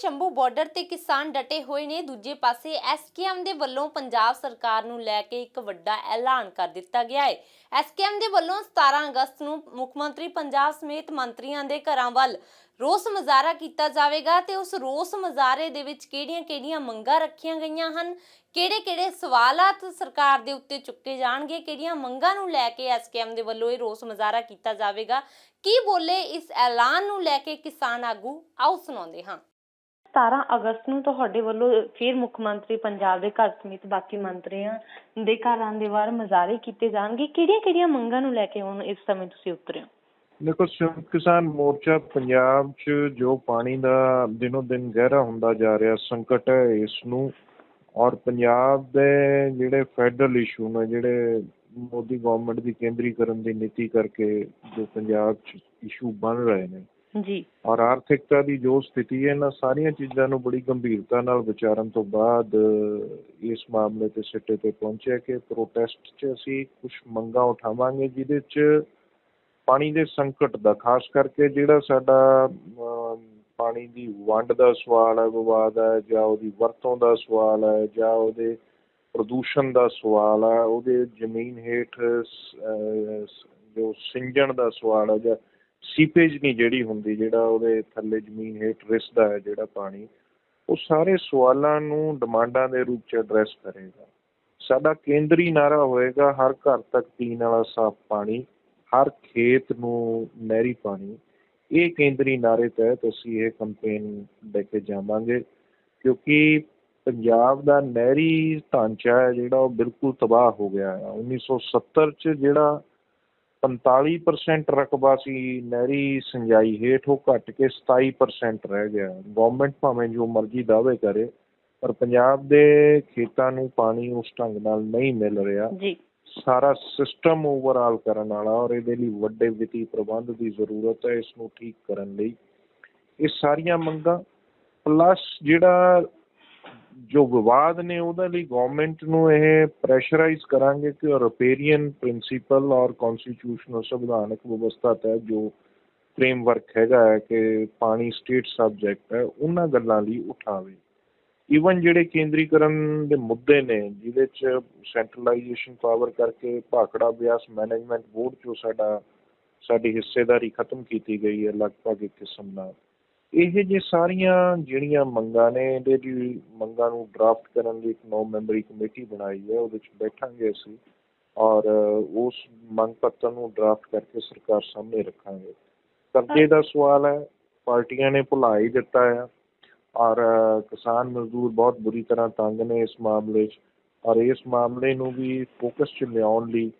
Shambhu border ਤੇ ਕਿਸਾਨ ਡਟੇ ਹੋਏ ਨੇ। ਦੂਜੇ ਪਾਸੇ ਐਸਕੇਐਮ ਦੇ ਵੱਲੋਂ ਪੰਜਾਬ ਸਰਕਾਰ ਨੂੰ ਲੈ ਕੇ ਇੱਕ ਵੱਡਾ ਐਲਾਨ ਕਰ ਦਿੱਤਾ ਗਿਆ ਹੈ। ਐਸਕੇਐਮ ਦੇ ਵੱਲੋਂ 17 ਅਗਸਤ ਨੂੰ ਮੁੱਖ ਮੰਤਰੀ ਪੰਜਾਬ ਸਮੇਤ ਮੰਤਰੀਆਂ ਦੇ ਘਰਾਂ ਵੱਲ ਰੋਸ ਮੁਜ਼ਾਹਰਾ ਕੀਤਾ ਜਾਵੇਗਾ ਤੇ ਉਸ ਰੋਸ ਮੁਜ਼ਾਹਰੇ ਦੇ ਵਿੱਚ ਕਿਹੜੀਆਂ-ਕਿਹੜੀਆਂ ਮੰਗਾਂ ਰੱਖੀਆਂ ਗਈਆਂ ਹਨ? ਕਿਹੜੇ-ਕਿਹੜੇ ਸਵਾਲਾਤ ਸਰਕਾਰ ਦੇ ਉੱਤੇ ਚੁੱਕੇ ਜਾਣਗੇ? ਕਿਹੜੀਆਂ ਮੰਗਾਂ ਨੂੰ ਲੈ ਕੇ ਐਸਕੇਐਮ ਦੇ ਵੱਲੋਂ ਇਹ ਰੋਸ ਮੁਜ਼ਾਹਰਾ ਕੀਤਾ ਜਾਵੇਗਾ? ਕੀ ਬੋਲੇ ਇਸ ਐਲਾਨ ਨੂੰ ਲੈ ਕੇ ਕਿਸਾਨ ਆਗੂ ਆਓ ਸੁਣਾਉਂਦੇ ਹਾਂ। 17 ਅਗਸਤ ਨੂੰ ਤੁਹਾਡੇ ਵੱਲੋਂ ਫਿਰ ਮੁੱਖ ਮੰਤਰੀ ਪੰਜਾਬ ਦੇ ਘਰ ਸਮੇਤ ਬਾਕੀ ਮੰਤਰੀਆਂ ਦੇ ਘਰਾਂ ਦੇ ਬਾਹਰ ਮੁਜ਼ਾਹਰੇ ਕੀਤੇ ਜਾਣਗੇ। ਕਿਹੜੀਆਂ-ਕਿਹੜੀਆਂ ਮੰਗਾਂ ਨੂੰ ਲੈ ਕੇ ਹੁਣ ਇਸ ਸਮੇਂ ਤੁਸੀਂ ਉਤਰੇ ਹੋ? ਦੇਖੋ ਸੰਯੁਕਤ ਕਿਸਾਨ ਮੋਰਚਾ ਪੰਜਾਬ 'ਚ ਜੋ ਪਾਣੀ ਦਾ ਦਿਨੋ ਦਿਨ ਗਹਿਰਾ ਹੁੰਦਾ ਜਾ ਰਿਹਾ, ਸੰਕਟ ਹੈ ਇਸ ਨੂੰ। ਔਰ ਪੰਜਾਬ ਦੇ ਜਿਹੜੇ ਫੈਡਰਲ ਇਸ਼ੂ ਨੇ, ਜਿਹੜੇ ਮੋਦੀ ਗਵਰਨਮੈਂਟ ਦੀ ਕੇਂਦਰੀਕਰਨ ਦੀ ਨੀਤੀ ਕਰਕੇ ਜੋ ਪੰਜਾਬ 'ਚ ਇਸ਼ੂ ਬਣ ਰਹੇ ਨੇ ਜੀ। ਔਰ ਆਰਥਿਕਤਾ ਦੀ ਜੋ ਸਥਿਤੀ ਹੈ ਇਹਨਾਂ ਸਾਰੀਆਂ ਚੀਜ਼ਾਂ ਨੂੰ ਬੜੀ ਗੰਭੀਰਤਾ ਨਾਲ ਵਿਚਾਰਨ ਤੋਂ ਬਾਅਦ ਇਸ ਮਾਮਲੇ ਤੇ ਸਿੱਟੇ ਤੇ ਪਹੁੰਚਿਆ ਕਿ ਪ੍ਰੋਟੈਸਟ 'ਚ ਅਸੀਂ ਕੁਝ ਮੰਗਾਂ ਉਠਾਵਾਂਗੇ, ਜਿਹਦੇ 'ਚ ਪਾਣੀ ਦੇ ਸੰਕਟ ਦਾ, ਖਾਸ ਕਰਕੇ ਜਿਹੜਾ ਸਾਡਾ ਪਾਣੀ ਦੀ ਵੰਡ ਦਾ ਸਵਾਲ ਹੈ, ਵਿਵਾਦ ਹੈ, ਜਾਂ ਉਹਦੀ ਵਰਤੋਂ ਦਾ ਸਵਾਲ ਹੈ, ਜਾਂ ਉਹਦੇ ਪ੍ਰਦੂਸ਼ਣ ਦਾ ਸਵਾਲ ਹੈ, ਉਹਦੇ ਜ਼ਮੀਨ ਹੇਠ ਜੋ ਸਿੰਜਣ ਦਾ ਸਵਾਲ ਹੈ, ਜਾਂ ਸੀਪੇਜ ਨਹੀਂ ਜਿਹੜੀ ਹੁੰਦੀ, ਜਿਹੜਾ ਉਹਦੇ ਥੱਲੇ ਜ਼ਮੀਨ ਹੇਠ ਰਿਸਦਾ ਹੈ ਜਿਹੜਾ ਪਾਣੀ, ਉਹ ਸਾਰੇ ਸਵਾਲਾਂ ਨੂੰ ਡਿਮਾਂਡਾਂ ਦੇ ਰੂਪ ਚ ਐਡਰੈਸ ਕਰੇਗਾ। ਸਾਡਾ ਕੇਂਦਰੀ ਨਾਰਾ ਹੋਏਗਾ ਹਰ ਘਰ ਤੱਕ ਪੀਣ ਵਾਲਾ ਸਾਫ਼ ਪਾਣੀ, ਹਰ ਖੇਤ ਨੂੰ ਨਹਿਰੀ ਪਾਣੀ। ਇਹ ਕੇਂਦਰੀ ਨਾਰੇ ਤਹਿਤ ਅਸੀਂ ਇਹ ਕੈਂਪੇਨ ਲੈ ਕੇ ਜਾਵਾਂਗੇ, ਕਿਉਂਕਿ ਪੰਜਾਬ ਦਾ ਨਹਿਰੀ ਢਾਂਚਾ ਹੈ ਜਿਹੜਾ ਉਹ ਬਿਲਕੁਲ ਤਬਾਹ ਹੋ ਗਿਆ ਹੈ। 1970 ਚ ਜਿਹੜਾ 45% ਰਕਬਾ ਸੀ ਨਹਿਰੀ ਸਿੰਜਾਈ ਹੇਠ ਉਹ ਘਟ ਕੇ 27% ਰਹਿ ਗਿਆ। ਗਵਰਨਮੈਂਟ ਭਾਵੇਂ ਜੋ ਮਰਜ਼ੀ ਦਾਅਵੇ ਕਰੇ ਪਰ ਪੰਜਾਬ ਦੇ ਖੇਤਾਂ ਨੂੰ ਪਾਣੀ ਉਸ ਢੰਗ ਨਾਲ ਨਹੀਂ ਮਿਲ ਰਿਹਾ। ਜੀ। ਸਾਰਾ ਸਿਸਟਮ ਓਵਰਆਲ ਕਰਨ ਵਾਲਾ ਔਰ ਇਹਦੇ ਲਈ ਵੱਡੇ ਵਿੱਤੀ ਪ੍ਰਬੰਧ ਦੀ ਜ਼ਰੂਰਤ ਹੈ ਇਸ ਨੂੰ ਠੀਕ ਕਰਨ ਲਈ। ਇਹ ਸਾਰੀਆਂ ਮੰਗਾਂ ਪਲੱਸ ਜਿਹੜਾ ਜੋ ਵਿਵਾਦ ਨੇ ਉਹਦੇ ਲਈ ਗਵਰਨਮੈਂਟ ਨੂੰ ਇਹ ਪ੍ਰੈਸ਼ਰਾਈਜ਼ ਕਰਾਂਗੇ ਕਿ ਰਿਪੇਰੀਅਨ ਪ੍ਰਿੰਸੀਪਲ ਔਰ ਕਨਸਟੀਟਿਊਸ਼ਨਲ ਸੰਵਿਧਾਨਕ ਵਿਵਸਥਾ ਤਹਿਤ ਜੋ ਫਰੇਮਵਰਕ ਹੈਗਾ ਹੈ ਕਿ ਪਾਣੀ ਸਟੇਟ ਸਬਜੈਕਟ ਹੈ, ਉਹਨਾਂ ਗੱਲਾਂ ਲਈ ਉਠਾਵੇ। ਈਵਨ ਜਿਹੜੇ ਕੇਂਦਰੀਕਰਨ ਦੇ ਮੁੱਦੇ ਨੇ, ਜਿਹਦੇ ਚ ਸੈਂਟਰਲਾਈਜੇਸ਼ਨ ਪਾਵਰ ਕਰਕੇ ਭਾਖੜਾ ਬਿਆਸ ਮੈਨੇਜਮੈਂਟ ਬੋਰਡ ਚੋਂ ਸਾਡਾ, ਸਾਡੀ ਹਿੱਸੇਦਾਰੀ ਖਤਮ ਕੀਤੀ ਗਈ ਹੈ ਲਗਭਗ ਇੱਕ ਕਿਸਮ ਨਾਲ। ਇਹ ਜੇ ਸਾਰੀਆਂ ਜਿਹੜੀਆਂ ਮੰਗਾਂ ਨੇ ਇਹਦੇ ਦੀ ਮੰਗਾਂ ਨੂੰ ਡਰਾਫਟ ਕਰਨ ਲਈ ਇੱਕ ਨੌ ਮੈਂਬਰੀ ਕਮੇਟੀ ਬਣਾਈ ਹੈ, ਉਹਦੇ ਚ ਬੈਠਾਂਗੇ ਅਸੀਂ ਔਰ ਉਸ ਮੰਗ ਪੱਤਰ ਨੂੰ ਡਰਾਫਟ ਕਰਕੇ ਸਰਕਾਰ ਸਾਹਮਣੇ ਰੱਖਾਂਗੇ। ਕਰਜ਼ੇ ਦਾ ਸਵਾਲ ਹੈ, ਪਾਰਟੀਆਂ ਨੇ ਭੁਲਾ ਹੀ ਦਿੱਤਾ ਹੈ ਔਰ ਕਿਸਾਨ ਮਜ਼ਦੂਰ ਬਹੁਤ ਬੁਰੀ ਤਰ੍ਹਾਂ ਤੰਗ ਨੇ ਇਸ ਮਾਮਲੇ 'ਚ ਔਰ ਇਸ ਮਾਮਲੇ ਨੂੰ ਵੀ ਫੋਕਸ 'ਚ ਲਿਆਉਣ ਲਈ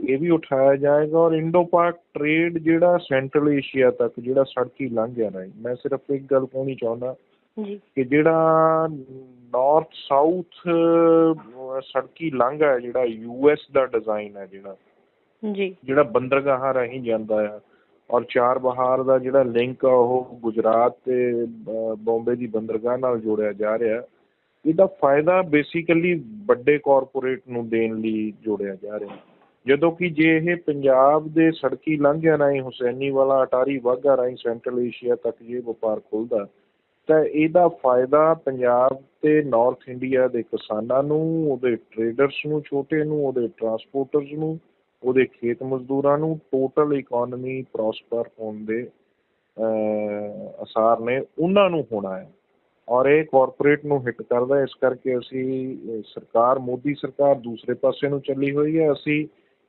ਇਹ ਵੀ ਉਠਾਇਆ ਜਾਏਗਾ ਔਰ ਇੰਡੋ ਪਾਕ ਟ੍ਰੇਡ ਜਿਹੜਾ ਸੈਂਟਰਲ ਏਸ਼ੀਆ ਤੱਕ ਜਿਹੜਾ ਸੜਕੀ ਲੰਘ ਗਿਆ ਨਾ ਮੈਂ ਸਿਰਫ ਇੱਕ ਗੱਲ ਕਹਿਣੀ ਚਾਹੁੰਦਾ ਜੀ। ਕਿ ਜਿਹੜਾ ਨਾਰਥ ਸਾਊਥ ਸੜਕੀ ਲਾਂਘਾ ਹੈ ਜਿਹੜਾ ਯੂਐਸ ਦਾ ਡਿਜ਼ਾਈਨ ਹੈ ਜਿਹੜਾ ਜੀ। ਜਿਹੜਾ ਬੰਦਰਗਾਹਾਂ ਰਾਹੀਂ ਜਾਂਦਾ ਆ ਔਰ ਚਾਰ ਬਹਾਰ ਦਾ ਜਿਹੜਾ ਲਿੰਕ ਆ ਉਹ ਗੁਜਰਾਤ ਤੇ ਬੰਬੇ ਦੀ ਬੰਦਰਗਾਹ ਨਾਲ ਜੋੜਿਆ ਜਾ ਰਿਹਾ। ਇਹਦਾ ਫਾਇਦਾ ਬੇਸਿਕਲੀ ਵੱਡੇ ਕਾਰਪੋਰੇਟ ਨੂੰ ਦੇਣ ਲਈ ਜੋੜਿਆ ਜਾ ਰਿਹਾ। ਜਦੋਂ ਕਿ ਜੇ ਇਹ ਪੰਜਾਬ ਦੇ ਸੜਕੀ ਲਾਂਘਿਆਂ ਰਾਹੀਂ ਹੁਸੈਨੀ ਵਾਲਾ ਅਟਾਰੀ ਵਾਹਗਾ ਰਾਹੀਂ ਸੈਂਟਰਲ ਏਸ਼ੀਆ ਤੱਕ ਜੇ ਵਪਾਰ ਖੁੱਲਦਾ ਤਾਂ ਇਹਦਾ ਫਾਇਦਾ ਪੰਜਾਬ ਤੇ ਨਾਰਥ ਇੰਡੀਆ ਦੇ ਕਿਸਾਨਾਂ ਨੂੰ ਉਹਦੇ ਟਰੇਡਰਸ ਨੂੰ ਛੋਟੇ ਨੂੰ ਉਹਦੇ ਟਰਾਂਸਪੋਰਟਰਸ ਨੂੰ ਉਹਦੇ ਖੇਤ ਮਜ਼ਦੂਰਾਂ ਨੂੰ ਟੋਟਲ ਇਕਨੋਮੀ ਪ੍ਰੋਸਪਰ ਹੋਣ ਦੇ ਅਹ, ਅਸਾਰ ਨੇ ਉਹਨਾਂ ਨੂੰ ਹੋਣਾ ਹੈ। ਔਰ ਇਹ ਕਾਰਪੋਰੇਟ ਨੂੰ ਹਿੱਟ ਕਰਦਾ ਇਸ ਕਰਕੇ ਅਸੀਂ ਸਰਕਾਰ ਮੋਦੀ ਸਰਕਾਰ ਦੂਸਰੇ ਪਾਸੇ ਨੂੰ ਚੱਲੀ ਹੋਈ ਹੈ। ਅਸੀਂ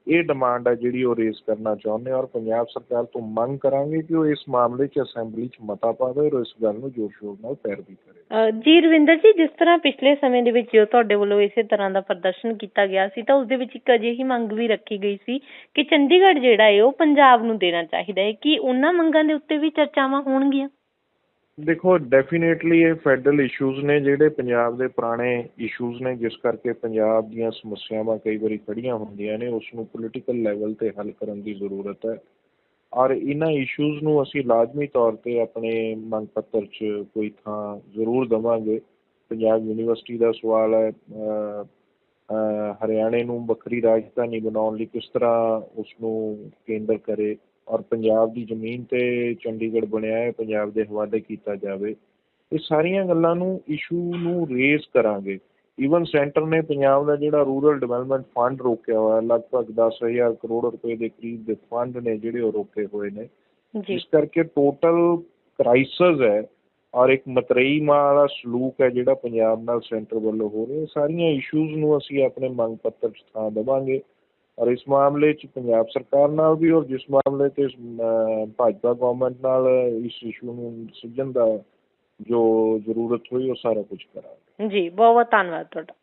ਇਹ ਡਿਮਾਂਡ ਹੈ ਜਿਹੜੀ ਉਹ ਰੇਜ਼ ਕਰਨਾ ਚਾਹੁੰਦੇ ਔਰ ਪੰਜਾਬ ਸਰਕਾਰ ਤੋਂ ਮੰਗ ਕਰਾਂਗੇ ਕਿ ਉਹ ਇਸ ਮਾਮਲੇ 'ਚ ਅਸੈਂਬਲੀ 'ਚ ਮਤਾ ਪਾਵੇ ਔਰ ਇਸ ਗੱਲ ਨੂੰ ਜ਼ੋਰ ਸ਼ੋਰ ਨਾਲ ਪੈਰਵੀ ਕਰੇ। ਜੀ ਰਵਿੰਦਰ ਜੀ, ਜਿਸ ਤਰ੍ਹਾਂ ਪਿਛਲੇ ਸਮੇਂ ਦੇ ਵਿੱਚ ਜੋ ਤੁਹਾਡੇ ਵੱਲੋਂ ਇਸੇ ਤਰ੍ਹਾਂ ਦਾ ਪ੍ਰਦਰਸ਼ਨ ਕੀਤਾ ਗਿਆ ਸੀ, ਤਾਂ ਉਸ ਦੇ ਵਿੱਚ ਇੱਕ ਅਜਿਹੀ ਮੰਗ ਵੀ ਰੱਖੀ ਗਈ ਸੀ ਕਿ ਚੰਡੀਗੜ੍ਹ ਜਿਹੜਾ ਹੈ, ਉਹ ਪੰਜਾਬ ਨੂੰ ਦੇਣਾ ਚਾਹੀਦਾ ਹੈ। ਕਿ ਉਹਨਾਂ ਮੰਗਾਂ ਦੇ ਉੱਤੇ ਵੀ ਚਰਚਾਵਾਂ ਹੋਣਗੀਆਂ? ਦੇਖੋ ਡੈਫੀਨੇਟਲੀ ਇਹ ਫੈਡਰਲ ਇਸ਼ੂਜ਼ ਨੇ ਜਿਹੜੇ ਪੰਜਾਬ ਦੇ ਪੁਰਾਣੇ ਇਸ਼ੂਜ਼ ਨੇ, ਜਿਸ ਕਰਕੇ ਪੰਜਾਬ ਦੀਆਂ ਸਮੱਸਿਆਵਾਂ ਕਈ ਵਾਰੀ ਖੜ੍ਹੀਆਂ ਹੁੰਦੀਆਂ ਨੇ ਉਸ ਨੂੰ ਪੋਲੀਟੀਕਲ ਲੈਵਲ ਤੇ ਹੱਲ ਕਰਨ ਦੀ ਜ਼ਰੂਰਤ ਹੈ। ਔਰ ਇਹਨਾਂ ਇਸ਼ੂਜ਼ ਨੂੰ ਅਸੀਂ ਲਾਜ਼ਮੀ ਤੌਰ ਤੇ ਆਪਣੇ ਮੰਗ ਪੱਤਰ 'ਚ ਕੋਈ ਥਾਂ ਜ਼ਰੂਰ ਦੇਵਾਂਗੇ। ਪੰਜਾਬ ਯੂਨੀਵਰਸਿਟੀ ਦਾ ਸਵਾਲ ਹੈ ਹਰਿਆਣੇ ਨੂੰ ਵੱਖਰੀ ਰਾਜਧਾਨੀ ਬਣਾਉਣ ਲਈ ਕਿਸ ਤਰ੍ਹਾਂ ਉਸ ਨੂੰ ਕੇਂਦਰ ਕਰੇ। ਔਰ ਪੰਜਾਬ ਦੀ ਜ਼ਮੀਨ ਤੇ ਚੰਡੀਗੜ੍ਹ ਬਣਿਆ ਹੈ ਪੰਜਾਬ ਦੇ ਹਵਾਲੇ ਕੀਤਾ ਜਾਵੇ ਇਹ ਸਾਰੀਆਂ ਗੱਲਾਂ ਨੂੰ ਇਸ਼ੂ ਨੂੰ ਰੇਜ਼ ਕਰਾਂਗੇ। ਈਵਨ ਸੈਂਟਰ ਨੇ ਪੰਜਾਬ ਦਾ ਜਿਹੜਾ ਰੂਰਲ ਡਿਵੈਲਪਮੈਂਟ ਫੰਡ ਰੋਕਿਆ ਹੋਇਆ ਲਗਭਗ 10000 ਕਰੋੜ ਰੁਪਏ ਦੇ ਕਰੀਬ ਦੇ ਫੰਡ ਨੇ ਜਿਹੜੇ ਉਹ ਰੋਕੇ ਹੋਏ ਨੇ। ਇਸ ਕਰਕੇ ਟੋਟਲ ਕ੍ਰਾਈਸਿਸ ਹੈ ਔਰ ਇੱਕ ਮਤਰੇਈ ਵਾਲਾ ਸਲੂਕ ਹੈ ਜਿਹੜਾ ਪੰਜਾਬ ਨਾਲ ਸੈਂਟਰ ਵੱਲੋਂ ਹੋ ਰਿਹਾ। ਸਾਰੀਆਂ ਇਸ਼ੂਜ਼ ਨੂੰ ਅਸੀਂ ਆਪਣੇ ਮੰਗ ਪੱਤਰ 'ਚ ਥਾਂ ਦੇਵਾਂਗੇ। ਔਰ ਇਸ ਮਾਮਲੇ 'ਚ ਪੰਜਾਬ ਸਰਕਾਰ ਨਾਲ ਵੀ ਔਰ ਜਿਸ ਮਾਮਲੇ ਤੇ ਭਾਜਪਾ ਗੌਰਮੈਂਟ ਨਾਲ ਇਸ ਇਸ਼ੂ ਨੂੰ ਸੁਲਝਣ ਦਾ ਜੋ ਜ਼ਰੂਰਤ ਹੋਈ ਉਹ ਸਾਰਾ ਕੁਝ ਕਰਾਂਗੇ। ਜੀ ਬਹੁਤ ਬਹੁਤ ਧੰਨਵਾਦ ਤੁਹਾਡਾ।